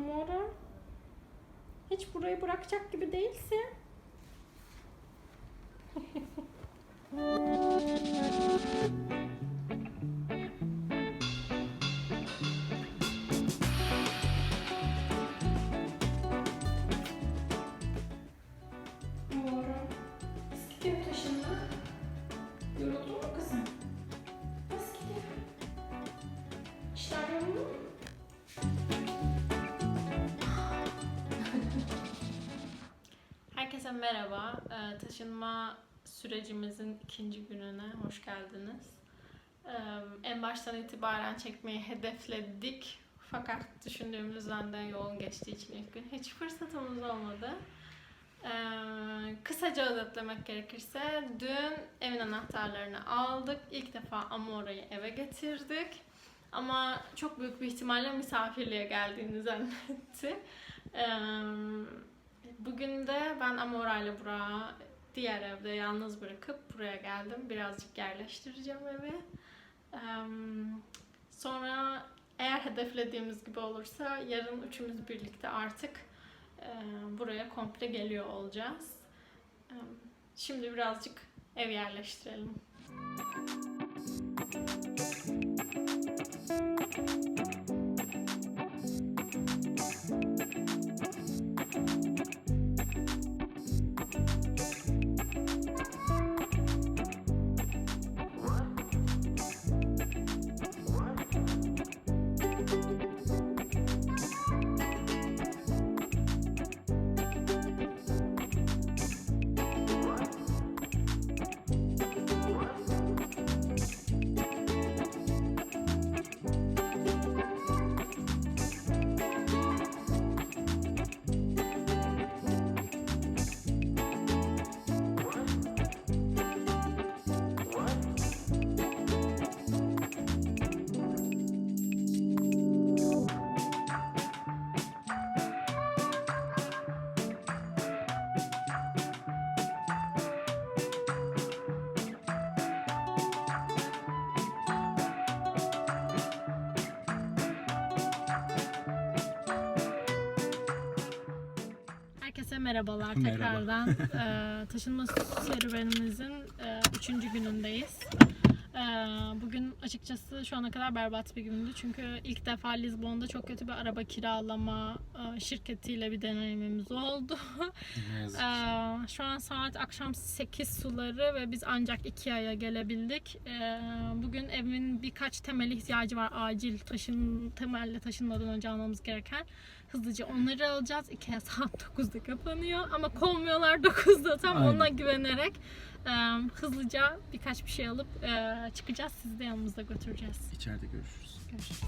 Amora. Hiç burayı bırakacak gibi değilsin. Taşınma sürecimizin ikinci gününe hoş geldiniz. Ee, en baştan itibaren çekmeyi hedefledik. Fakat düşündüğümüzden de yoğun geçtiği için ilk gün hiç fırsatımız olmadı. Ee, kısaca özetlemek gerekirse dün evin anahtarlarını aldık. İlk defa Amora'yı eve getirdik. Ama çok büyük bir ihtimalle misafirliğe geldiğini zannetti. Ee, Bugün de ben Amora ile Burak'ı diğer evde yalnız bırakıp buraya geldim. Birazcık yerleştireceğim evi. Ee, Sonra eğer hedeflediğimiz gibi olursa yarın üçümüz birlikte artık buraya komple geliyor olacağız. Şimdi birazcık ev yerleştirelim. Herkese merhabalar Merhaba. tekrardan. Ee, taşınma serüvenimizin e, üçüncü günündeyiz. Ee, bugün açıkçası şu ana kadar berbat bir gündü. Çünkü ilk defa Lizbon'da çok kötü bir araba kiralama şirketiyle bir deneyimimiz oldu. Ee, şu an saat akşam 8 suları ve biz ancak Ikea'ya gelebildik. Ee, bugün evin birkaç temel ihtiyacı var. Acil taşın temelle taşınmadan önce almamız gereken. Hızlıca onları alacağız. Ikea saat 9'da kapanıyor ama kovmuyorlar 9'da tam Aynen. ona güvenerek e, hızlıca birkaç bir şey alıp e, çıkacağız. Sizi de yanımızda götüreceğiz. İçeride görüşürüz. Görüşürüz.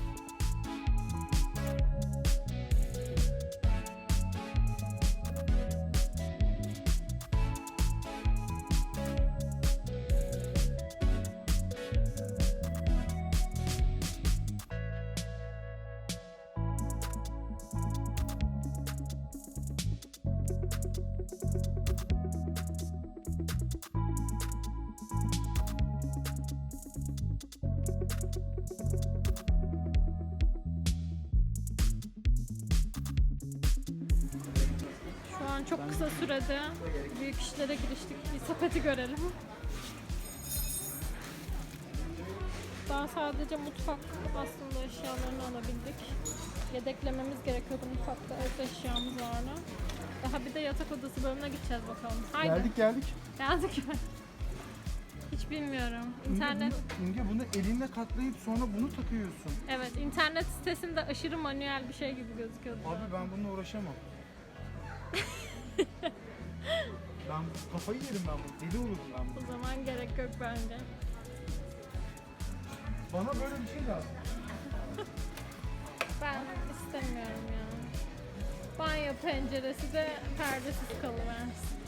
An çok kısa sürede büyük işlere giriştik. Bir sepeti görelim. Daha sadece mutfak aslında eşyalarını alabildik. Yedeklememiz gerekiyordu mutfakta ev eşyamız vardı. Daha bir de yatak odası bölümüne gideceğiz bakalım. Haydi. Geldik geldik. Geldik? Hiç bilmiyorum. İnge İnternet, bunu, İnge bunu elinle katlayıp sonra bunu takıyorsun. evet internet sitesinde aşırı manuel bir şey gibi gözüküyordu. Abi ben bununla uğraşamam. Ben kafayı yerim ben bunu. Deli olurum ben bunu. O zaman gerek yok bence. Bana böyle bir şey lazım. Ben istemiyorum ya. Banyo penceresi de perdesiz kalıversin.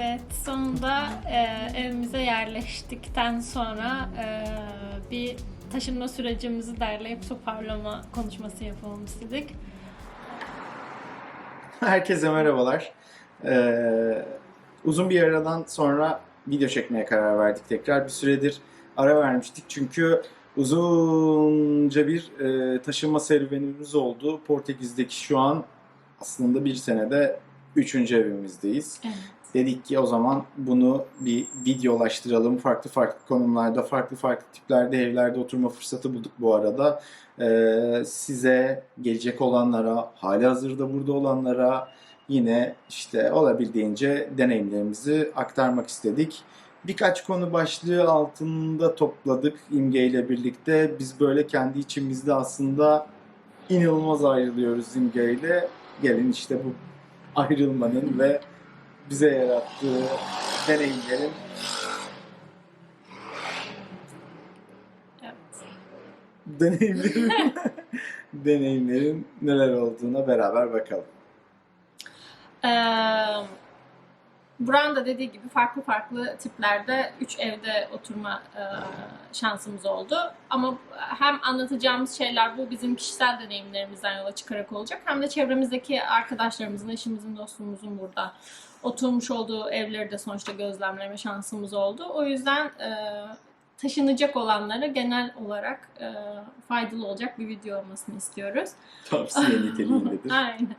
Evet, sonunda e, evimize yerleştikten sonra e, bir taşınma sürecimizi derleyip toparlama konuşması yapalım istedik. Herkese merhabalar. Ee, uzun bir aradan sonra video çekmeye karar verdik tekrar. Bir süredir ara vermiştik çünkü uzunca bir e, taşınma serüvenimiz oldu. Portekiz'deki şu an aslında bir senede üçüncü evimizdeyiz. Evet. Dedik ki o zaman bunu bir videolaştıralım. Farklı farklı konumlarda, farklı farklı tiplerde evlerde oturma fırsatı bulduk bu arada. Ee, size gelecek olanlara, hali hazırda burada olanlara yine işte olabildiğince deneyimlerimizi aktarmak istedik. Birkaç konu başlığı altında topladık İmge ile birlikte. Biz böyle kendi içimizde aslında inanılmaz ayrılıyoruz İmge ile. Gelin işte bu ayrılmanın ve bize yarattığı deneyimlerin Evet. deneyimlerin deneyimlerin neler olduğuna beraber bakalım. Ee, Buran da dediği gibi farklı farklı tiplerde 3 evde oturma e, şansımız oldu. Ama hem anlatacağımız şeyler bu bizim kişisel deneyimlerimizden yola çıkarak olacak. Hem de çevremizdeki arkadaşlarımızın, eşimizin, dostumuzun burada oturmuş olduğu evleri de sonuçta gözlemleme şansımız oldu. O yüzden e, taşınacak olanlara genel olarak e, faydalı olacak bir video olmasını istiyoruz. Tavsiye niteliğindedir. Aynen.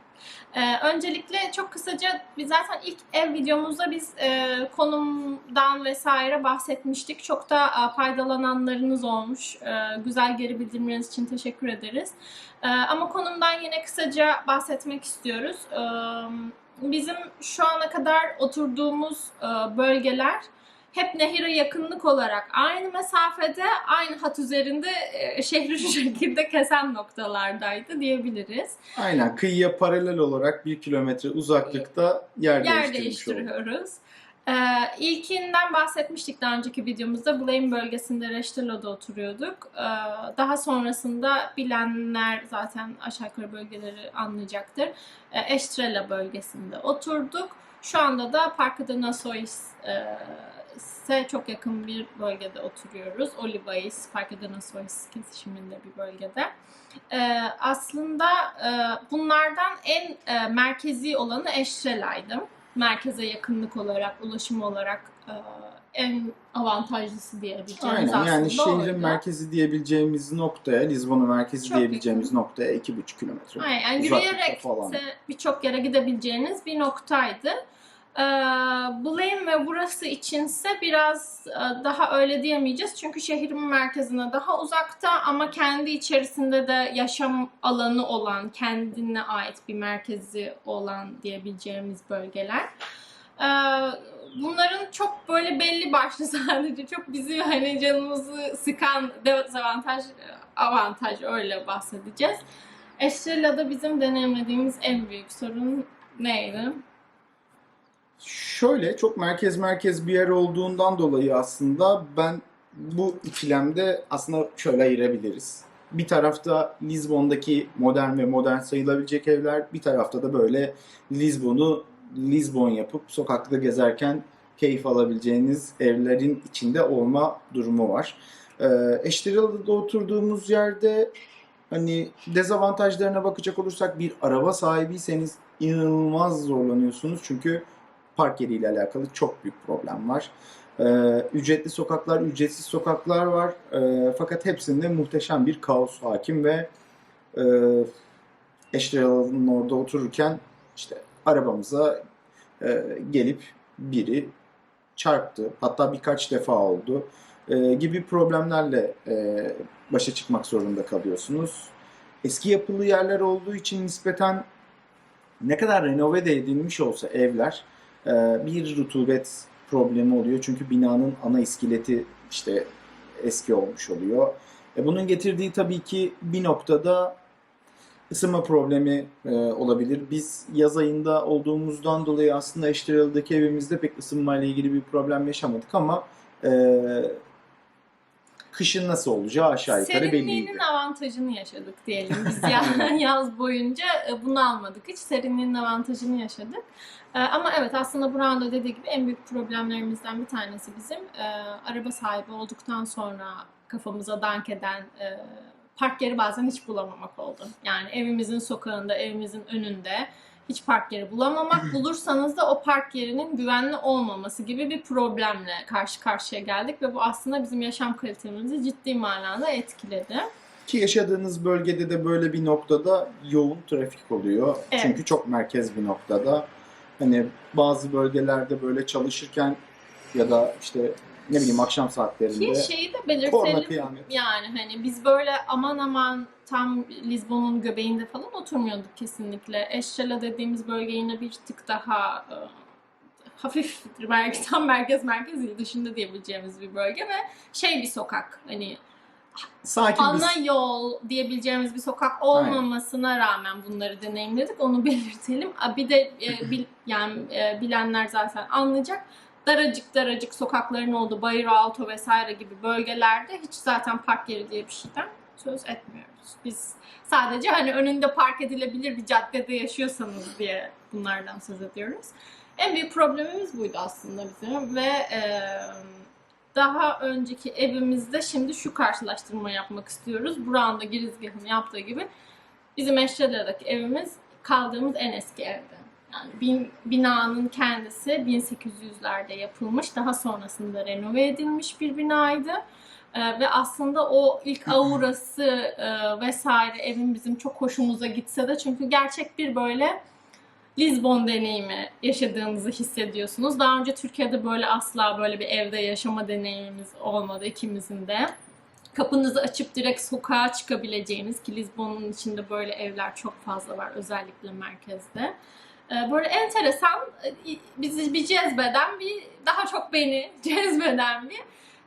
Ee, öncelikle çok kısaca biz zaten ilk ev videomuzda biz e, konumdan vesaire bahsetmiştik. Çok da e, faydalananlarınız olmuş. E, güzel geri bildirimleriniz için teşekkür ederiz. E, ama konumdan yine kısaca bahsetmek istiyoruz. E, bizim şu ana kadar oturduğumuz e, bölgeler hep nehire yakınlık olarak aynı mesafede, aynı hat üzerinde e, şehri şu şekilde kesen noktalardaydı diyebiliriz. Aynen kıyıya paralel olarak bir kilometre uzaklıkta yer, yer değiştiriyoruz. Ee, ilkinden bahsetmiştik daha önceki videomuzda. Blame bölgesinde Reştelo'da oturuyorduk. Ee, daha sonrasında bilenler zaten aşağı yukarı bölgeleri anlayacaktır. Ee, Estrela bölgesinde oturduk. Şu anda da Parque de Nações e, çok yakın bir bölgede oturuyoruz. Olivais, Parque de kesişiminde bir bölgede. Ee, aslında e, bunlardan en e, merkezi olanı Estrela'ydı. Merkeze yakınlık olarak, ulaşım olarak e, en avantajlısı diyebileceğimiz Aynen aslında yani şehrin oydu. merkezi diyebileceğimiz noktaya, Lizbon'un merkezi Çok diyebileceğimiz noktaya iki buçuk kilometre. Aynen, yani yürüyerek birçok yere gidebileceğiniz bir noktaydı. Ee, Blame ve burası içinse biraz e, daha öyle diyemeyeceğiz. Çünkü şehrin merkezine daha uzakta ama kendi içerisinde de yaşam alanı olan, kendine ait bir merkezi olan diyebileceğimiz bölgeler. Ee, bunların çok böyle belli başlı sadece çok bizi hani canımızı sıkan dezavantaj, avantaj öyle bahsedeceğiz. Estrella'da bizim deneyimlediğimiz en büyük sorun neydi? Şöyle çok merkez merkez bir yer olduğundan dolayı aslında ben bu ikilemde aslında şöyle ayırabiliriz. Bir tarafta Lizbon'daki modern ve modern sayılabilecek evler, bir tarafta da böyle Lizbon'u Lizbon yapıp sokakta gezerken keyif alabileceğiniz evlerin içinde olma durumu var. Ee, oturduğumuz yerde hani dezavantajlarına bakacak olursak bir araba sahibiyseniz inanılmaz zorlanıyorsunuz çünkü park yeriyle alakalı çok büyük problem var. Ee, ücretli sokaklar, ücretsiz sokaklar var. Ee, fakat hepsinde muhteşem bir kaos hakim ve e, Eşriyal'ın orada otururken işte arabamıza e, gelip biri çarptı. Hatta birkaç defa oldu. E, gibi problemlerle e, başa çıkmak zorunda kalıyorsunuz. Eski yapılı yerler olduğu için nispeten ne kadar renove de edilmiş olsa evler bir rutubet problemi oluyor. Çünkü binanın ana iskeleti işte eski olmuş oluyor. E, bunun getirdiği tabii ki bir noktada ısınma problemi e, olabilir. Biz yaz ayında olduğumuzdan dolayı aslında Eştiryalı'daki evimizde pek ısınmayla ilgili bir problem yaşamadık ama e, kışın nasıl olacağı aşağı yukarı belliydi. Serinliğinin avantajını yaşadık diyelim biz ya- yaz boyunca e, bunu almadık hiç serinliğinin avantajını yaşadık. E, Ama evet aslında Burak'ın da dediği gibi en büyük problemlerimizden bir tanesi bizim e, araba sahibi olduktan sonra kafamıza dank eden e, park yeri bazen hiç bulamamak oldu. Yani evimizin sokağında, evimizin önünde hiç park yeri bulamamak. Bulursanız da o park yerinin güvenli olmaması gibi bir problemle karşı karşıya geldik ve bu aslında bizim yaşam kalitemizi ciddi manada etkiledi. Ki yaşadığınız bölgede de böyle bir noktada yoğun trafik oluyor. Evet. Çünkü çok merkez bir noktada. Hani bazı bölgelerde böyle çalışırken ya da işte ne bileyim akşam saatlerinde Ki şeyi de belirtelim. Yani hani biz böyle aman aman tam Lizbon'un göbeğinde falan oturmuyorduk kesinlikle. Eşçela dediğimiz bölge yine bir tık daha e, hafif belki tam merkez merkez il dışında diyebileceğimiz bir bölge ve şey bir sokak hani Sakin bir ana yol diyebileceğimiz bir sokak olmamasına rağmen bunları deneyimledik. Onu belirtelim. Bir de e, bil, yani e, bilenler zaten anlayacak. Daracık daracık sokakların olduğu Bayıraltı vesaire gibi bölgelerde hiç zaten park yeri diye bir şeyden söz etmiyoruz. Biz sadece hani önünde park edilebilir bir caddede yaşıyorsanız diye bunlardan söz ediyoruz. En büyük problemimiz buydu aslında bizim ve e, daha önceki evimizde şimdi şu karşılaştırma yapmak istiyoruz. Burak'ın da girizgahını yaptığı gibi bizim Eşyalı'daki evimiz kaldığımız en eski evdi. Yani bin, binanın kendisi 1800'lerde yapılmış, daha sonrasında renove edilmiş bir binaydı. Ee, ve aslında o ilk aurası e, vesaire evin bizim çok hoşumuza gitse de çünkü gerçek bir böyle Lizbon deneyimi yaşadığınızı hissediyorsunuz. Daha önce Türkiye'de böyle asla böyle bir evde yaşama deneyimimiz olmadı ikimizin de. Kapınızı açıp direkt sokağa çıkabileceğiniz ki Lizbon'un içinde böyle evler çok fazla var özellikle merkezde. Ee, Böyle enteresan, e, bizi bir cezbeden bir, daha çok beni cezbeden bir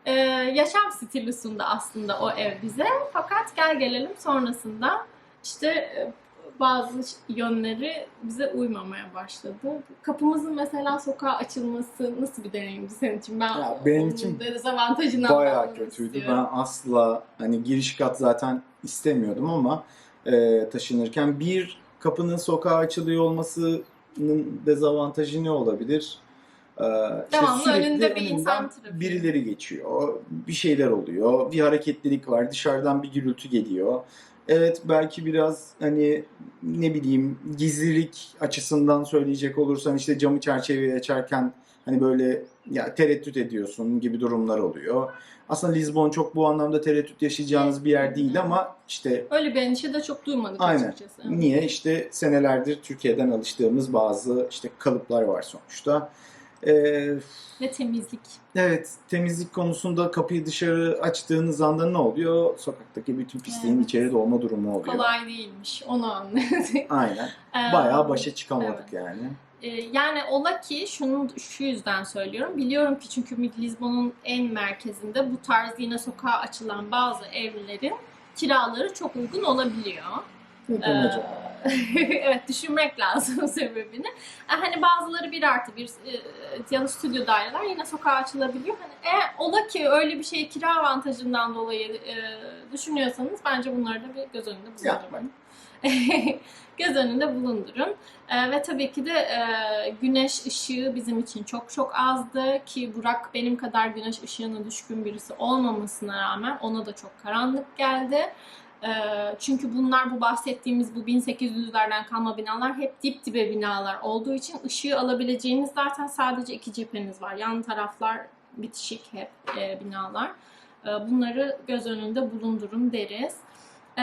e, yaşam stili sundu aslında o ev bize. Fakat gel gelelim sonrasında işte e, bazı yönleri bize uymamaya başladı. Kapımızın mesela sokağa açılması nasıl bir deneyimdi senin için? Ben Ya benim için dezavantajını Bayağı kötüydü. istiyorum. Ben asla hani giriş kat zaten istemiyordum ama e, taşınırken bir kapının sokağa açılıyor olmasının dezavantajı ne olabilir? E, işte Devamlı önünde bir insan trafiği. birileri geçiyor, bir şeyler oluyor, bir hareketlilik var, dışarıdan bir gürültü geliyor. Evet belki biraz hani ne bileyim gizlilik açısından söyleyecek olursan işte camı çerçeveyi açarken hani böyle ya tereddüt ediyorsun gibi durumlar oluyor. Aslında Lizbon çok bu anlamda tereddüt yaşayacağınız bir yer değil ama işte Öyle bir endişe de çok duymadık Aynen. açıkçası. niye işte senelerdir Türkiye'den alıştığımız bazı işte kalıplar var sonuçta. Ee, Ve temizlik. evet temizlik konusunda kapıyı dışarı açtığınız anda ne oluyor? Sokaktaki bütün pisliğin Evet. içeri dolma durumu oluyor. Kolay değilmiş. Onu anladık. Aynen. Bayağı başa çıkamadık evet. yani. Yani ola ki şunu şu yüzden söylüyorum. Biliyorum ki çünkü Lizbon'un en merkezinde bu tarz yine sokağa açılan bazı evlerin kiraları çok uygun olabiliyor. Ee? evet düşünmek lazım sebebini. Ee, Hani bazıları bir artı bir e, ya da stüdyo daireler yine sokağa açılabiliyor. Hani eğer ola ki öyle bir şeyi kira avantajından dolayı e, düşünüyorsanız bence bunları da bir göz önünde bulundurun. göz önünde bulundurun. Ee, ve tabii ki de e, güneş ışığı bizim için çok çok azdı ki Burak benim kadar güneş ışığına düşkün birisi olmamasına rağmen ona da çok karanlık geldi. Ee, çünkü bunlar bu bahsettiğimiz bu 1800'lerden kalma binalar hep dip dibe binalar olduğu için ışığı alabileceğiniz zaten sadece iki cepheniz var. Yan taraflar bitişik hep e, binalar. Ee, bunları göz önünde bulundurun deriz. Ee,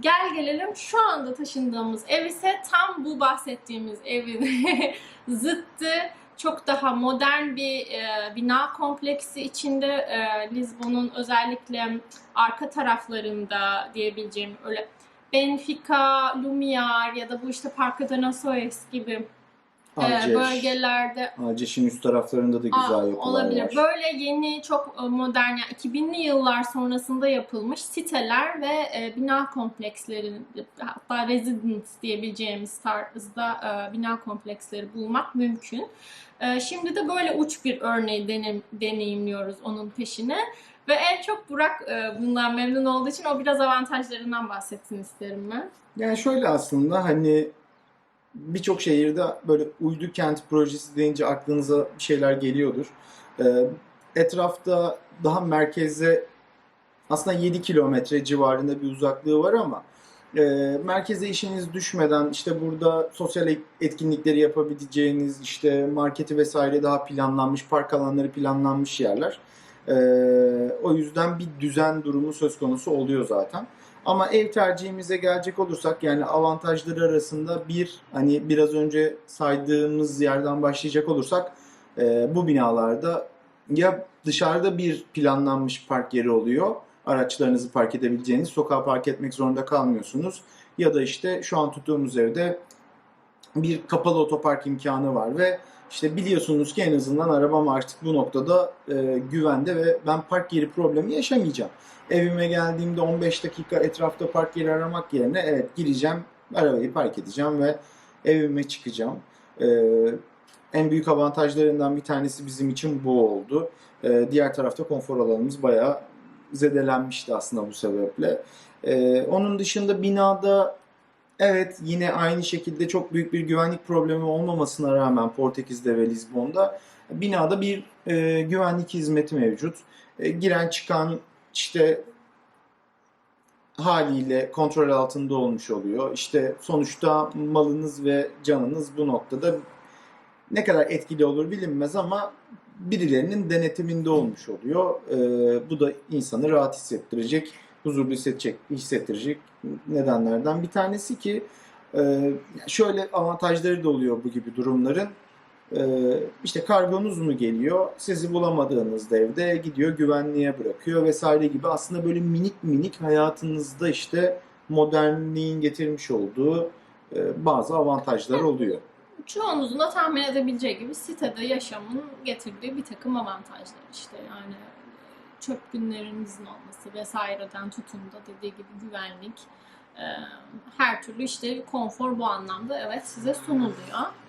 gel gelelim şu anda taşındığımız ev ise tam bu bahsettiğimiz evin zıttı. Çok daha modern bir e, bina kompleksi içinde e, Lizbon'un özellikle arka taraflarında diyebileceğim öyle Benfica, Lumiar ya da bu işte Parque de Nações gibi e, Alceş. bölgelerde Alceş'in üst taraflarında da güzel Aa, yapılar olabilir. var. Böyle yeni çok e, modern yani 2000'li yıllar sonrasında yapılmış siteler ve e, bina kompleksleri hatta residence diyebileceğimiz tarzda e, bina kompleksleri bulmak mümkün. E, şimdi de böyle uç bir örneği denem- deneyimliyoruz onun peşine. Ve en çok Burak e, bundan memnun olduğu için o biraz avantajlarından bahsetsin isterim ben. Yani şöyle aslında hani birçok şehirde böyle uydu kent projesi deyince aklınıza bir şeyler geliyordur. Ee, etrafta daha merkeze aslında 7 kilometre civarında bir uzaklığı var ama e, merkeze işiniz düşmeden işte burada sosyal etkinlikleri yapabileceğiniz işte marketi vesaire daha planlanmış, park alanları planlanmış yerler. Ee, o yüzden bir düzen durumu söz konusu oluyor zaten. Ama ev tercihimize gelecek olursak yani avantajları arasında bir hani biraz önce saydığımız yerden başlayacak olursak e, bu binalarda ya dışarıda bir planlanmış park yeri oluyor. Araçlarınızı park edebileceğiniz, sokağa park etmek zorunda kalmıyorsunuz. Ya da işte şu an tuttuğumuz evde bir kapalı otopark imkanı var ve işte biliyorsunuz ki en azından arabam artık bu noktada e, güvende ve ben park yeri problemi yaşamayacağım. Evime geldiğimde 15 dakika etrafta park yeri aramak yerine evet gireceğim, arabayı park edeceğim ve evime çıkacağım. Ee, en büyük avantajlarından bir tanesi bizim için bu oldu. Ee, diğer tarafta konfor alanımız bayağı zedelenmişti aslında bu sebeple. Ee, onun dışında binada evet yine aynı şekilde çok büyük bir güvenlik problemi olmamasına rağmen Portekiz'de ve Lizbon'da binada bir e, güvenlik hizmeti mevcut. E, giren çıkan işte haliyle kontrol altında olmuş oluyor. İşte sonuçta malınız ve canınız bu noktada ne kadar etkili olur bilinmez ama birilerinin denetiminde olmuş oluyor. Ee, bu da insanı rahat hissettirecek, huzurlu hissedecek, hissettirecek nedenlerden bir tanesi ki e, şöyle avantajları da oluyor bu gibi durumların. Ee, işte kargonuz mu geliyor, sizi bulamadığınızda evde gidiyor güvenliğe bırakıyor vesaire gibi aslında böyle minik minik hayatınızda işte modernliğin getirmiş olduğu e, bazı avantajlar oluyor. Çoğunuzun da tahmin edebileceği gibi sitede yaşamın getirdiği bir takım avantajlar işte yani çöp günlerinizin olması vesaireden tutun da dediği gibi güvenlik e, her türlü işte konfor bu anlamda evet size sunuluyor.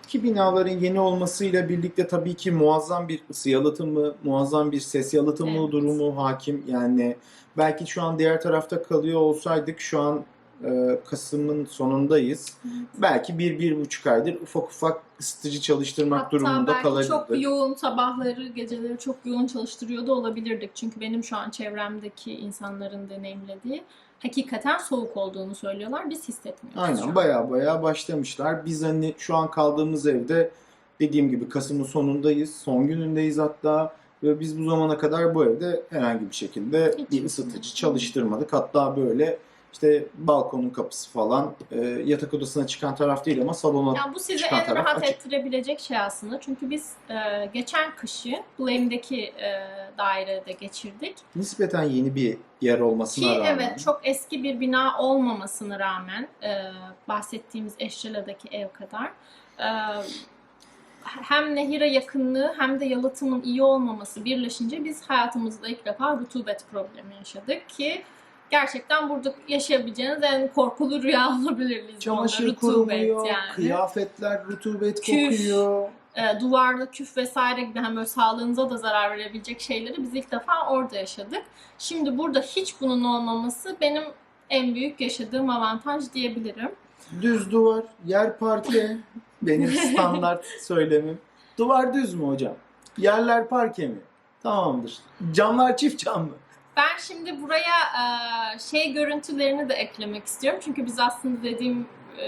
Ki binaların yeni olmasıyla birlikte tabii ki muazzam bir ısı yalıtımı, muazzam bir ses yalıtımı Evet. durumu hakim. Yani belki şu an diğer tarafta kalıyor olsaydık şu an e, Kasım'ın sonundayız. Belki bir, bir buçuk aydır ufak ufak ısıtıcı çalıştırmak Hatta durumunda kalabilirdik. çok yoğun sabahları, geceleri çok yoğun çalıştırıyor da olabilirdik. Çünkü benim şu an çevremdeki insanların deneyimlediği hakikaten soğuk olduğunu söylüyorlar. Biz hissetmiyoruz Aynen baya baya başlamışlar. Biz hani şu an kaldığımız evde dediğim gibi Kasım'ın sonundayız. Son günündeyiz hatta. Ve biz bu zamana kadar bu evde herhangi bir şekilde Hiç. bir ısıtıcı çalıştırmadık. Hatta böyle işte balkonun kapısı falan e, yatak odasına çıkan taraf değil ama salona Yani bu sizi çıkan en taraf rahat açık. ettirebilecek şey aslında. Çünkü biz e, geçen kışı Blame'deki e, dairede geçirdik. nispeten yeni bir yer olmasına Ki rağmen. evet çok eski bir bina olmamasına rağmen e, bahsettiğimiz Eşrela'daki ev kadar e, hem nehire yakınlığı hem de yalıtımın iyi olmaması birleşince biz hayatımızda ilk defa rutubet problemi yaşadık ki gerçekten burada yaşayabileceğiniz en korkulu rüya olabilir Lizbon'da. Çamaşır Rutubet kurumuyor, yani. kıyafetler rutubet Küf. kokuyor. e, duvarda küf vesaire gibi hem böyle sağlığınıza da zarar verebilecek şeyleri biz ilk defa orada yaşadık. Şimdi burada hiç bunun olmaması benim en büyük yaşadığım avantaj diyebilirim. Düz duvar, yer parke. Benim standart söylemim. Duvar düz mü hocam? Yerler parke mi? Tamamdır. Camlar çift cam mı? Ben şimdi buraya e, şey görüntülerini de eklemek istiyorum. Çünkü biz aslında dediğim e,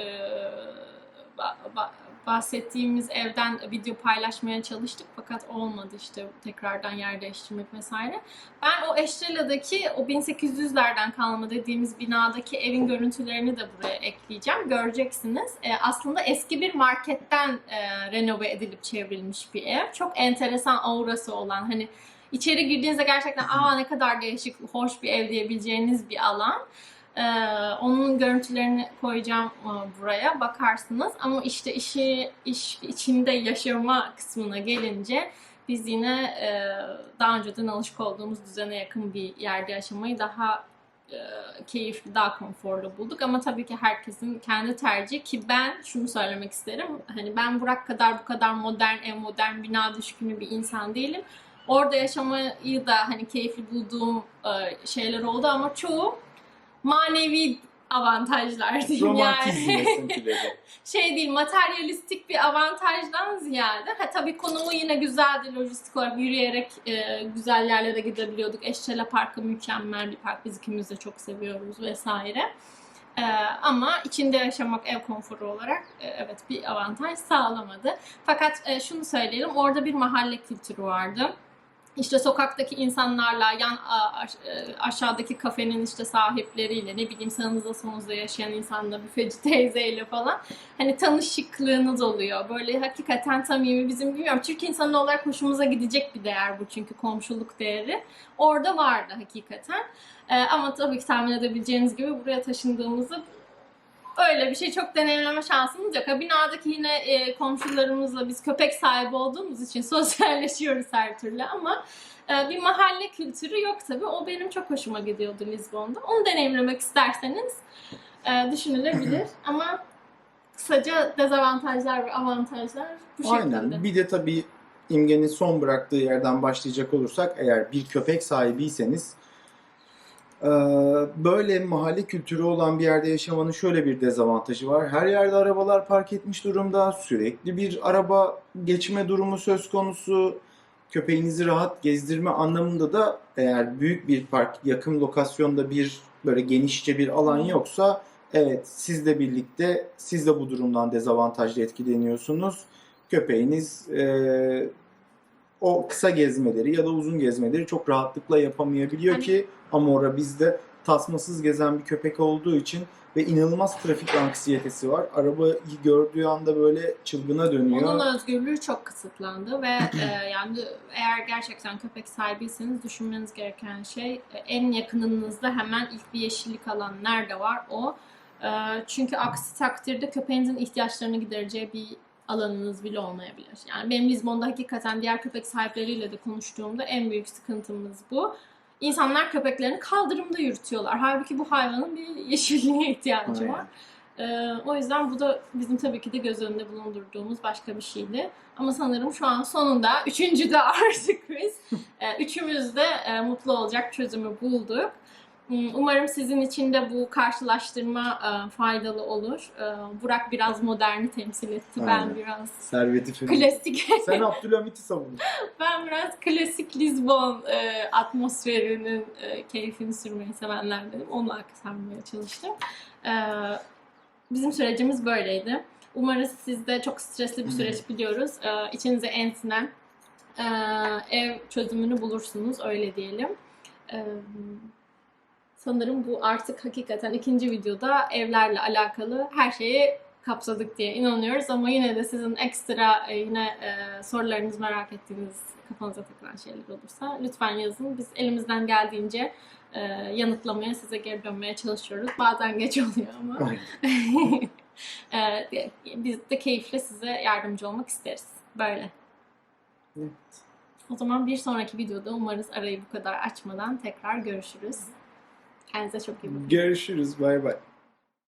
ba- ba- bahsettiğimiz evden video paylaşmaya çalıştık fakat olmadı işte tekrardan yer değiştirmek vesaire. Ben o Eşrela'daki o 1800'lerden kalma dediğimiz binadaki evin görüntülerini de buraya ekleyeceğim. Göreceksiniz. E, aslında eski bir marketten e, renove edilip çevrilmiş bir ev. Çok enteresan aurası olan hani İçeri girdiğinizde gerçekten aa ne kadar değişik, hoş bir ev diyebileceğiniz bir alan. Ee, onun görüntülerini koyacağım e, buraya bakarsınız. Ama işte işi iş içinde yaşama kısmına gelince biz yine e, daha önceden alışık olduğumuz düzene yakın bir yerde yaşamayı daha e, keyifli, daha konforlu bulduk. Ama tabii ki herkesin kendi tercihi ki ben şunu söylemek isterim. Hani ben Burak kadar bu kadar modern, ev modern, bina düşkünü bir insan değilim. Orada yaşamayı da hani keyifli bulduğum e, şeyler oldu ama çoğu manevi avantajlar diyeyim yani. şey değil materyalistik bir avantajdan ziyade ha tabii konumu yine güzeldi lojistik olarak yürüyerek e, güzel yerlere gidebiliyorduk. Eşçele Parkı mükemmel bir park biz ikimiz de çok seviyoruz vesaire. E, ama içinde yaşamak ev konforu olarak e, evet bir avantaj sağlamadı. Fakat e, şunu söyleyelim orada bir mahalle kültürü vardı. İşte sokaktaki insanlarla, yan e, aşağıdaki kafenin işte sahipleriyle, ne bileyim sağınızda solunuzda yaşayan insanla, büfeci teyzeyle falan hani tanışıklığınız oluyor. Böyle hakikaten samimi bizim bilmiyorum Türk insanı olarak hoşumuza gidecek bir değer bu çünkü komşuluk değeri. Orada vardı hakikaten. Ee, ama tabii ki tahmin edebileceğiniz gibi buraya taşındığımızda öyle bir şey çok deneyimleme şansımız yok. Binadaki yine e, komşularımızla biz köpek sahibi olduğumuz için sosyalleşiyoruz her türlü ama e, bir mahalle kültürü yok tabii. O benim çok hoşuma gidiyordu Lizbon'da. Onu deneyimlemek isterseniz e, düşünülebilir ama kısaca dezavantajlar ve avantajlar bu şekilde. Aynen. Bir de tabii imgenin son bıraktığı yerden başlayacak olursak eğer bir köpek sahibiyseniz böyle mahalle kültürü olan bir yerde yaşamanın şöyle bir dezavantajı var. Her yerde arabalar park etmiş durumda. Sürekli bir araba geçme durumu söz konusu. Köpeğinizi rahat gezdirme anlamında da eğer büyük bir park, yakın lokasyonda bir böyle genişçe bir alan yoksa evet sizle birlikte siz de bu durumdan dezavantajlı etkileniyorsunuz. Köpeğiniz eee, o kısa gezmeleri ya da uzun gezmeleri çok rahatlıkla yapamayabiliyor Hani- ki Amora bizde tasmasız gezen bir köpek olduğu için ve inanılmaz trafik anksiyetesi var. Arabayı gördüğü anda böyle çılgına dönüyor. Onun özgürlüğü çok kısıtlandı ve e, yani eğer gerçekten köpek sahibiyseniz düşünmeniz gereken şey e, en yakınınızda hemen ilk bir yeşillik alan nerede var o. E, çünkü aksi takdirde köpeğinizin ihtiyaçlarını gidereceği bir alanınız bile olmayabilir. Yani benim Lizbon'da hakikaten diğer köpek sahipleriyle de konuştuğumda en büyük sıkıntımız bu. İnsanlar köpeklerini kaldırımda yürütüyorlar. Halbuki bu hayvanın bir yeşilliğe ihtiyacı Aynen. var. Ee, o yüzden bu da bizim tabii ki de göz önünde bulundurduğumuz başka bir şeydi. Ama sanırım şu an sonunda üçüncü de artık biz e, üçümüz de e, mutlu olacak çözümü bulduk. Umarım sizin için de bu karşılaştırma e, faydalı olur. E, Burak biraz moderni temsil etti. Ben Aynen. biraz Serveti klasik Sen Abdülhamit'i savundun. ben biraz klasik Lizbon e, atmosferinin e, keyfini sürmeyi sevenlerdenim. Onu aktarmaya çalıştım. E, bizim sürecimiz böyleydi. Umarız siz de çok stresli bir süreç biliyoruz. E, içinize ensinen e, ev çözümünü bulursunuz öyle diyelim. Sanırım bu artık hakikaten ikinci videoda evlerle alakalı her şeyi kapsadık diye inanıyoruz ama yine de sizin ekstra e, yine e, sorularınız merak ettiğiniz kafanıza takılan şeyler olursa lütfen yazın. Biz elimizden geldiğince e, yanıtlamaya, size geri dönmeye çalışıyoruz. Bazen geç oluyor ama biz de keyifle size yardımcı olmak isteriz. Böyle. Evet. O zaman bir sonraki videoda umarız arayı bu kadar açmadan tekrar görüşürüz. Kendinize çok iyi bakın. Görüşürüz. Bay bay.